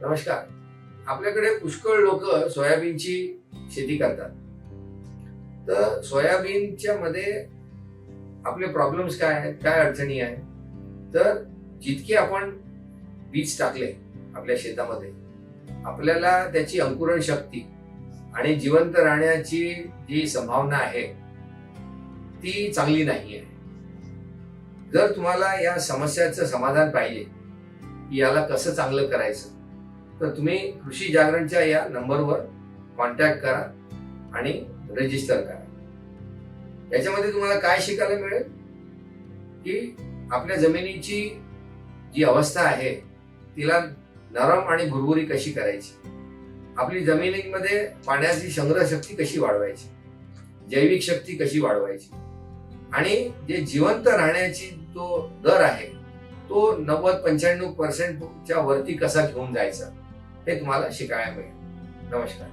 नमस्कार. आपल्याकडे पुष्कळ लोक सोयाबीनची शेती करतात. तर सोयाबीनच्या मध्ये आपले प्रॉब्लेम्स काय आहेत? काय अडचणी आहेत? तर जितके आपण बीज टाकले आपल्या शेतामध्ये आपल्याला त्याची अंकुरण शक्ती आणि जिवंत राहण्याची जी संभावना आहे ती चांगली नाही आहे. जर तुम्हाला या समस्याचं समाधान पाहिजे की याला कसं चांगलं करायचं तर तुम्ही कृषी जागरणच्या या नंबरवर कॉन्टॅक्ट करा आणि रजिस्टर करा. याच्यामध्ये तुम्हाला काय शिकायला मिळेल? की आपल्या जमिनीची जी अवस्था आहे तिला नरम आणि भुरभुरी कशी करायची? आपली जमिनीमध्ये पाण्याची संग्रह शक्ती कशी वाढवायची? जैविक शक्ती कशी वाढवायची? आणि जे जिवंत राहण्याची जो दर आहे तो नव्वद पंच्याण्णव पर्सेंटच्या वरती कसा घेऊन जायचा? हे तुम्हाला शिकायला मिळेल. नमस्कार.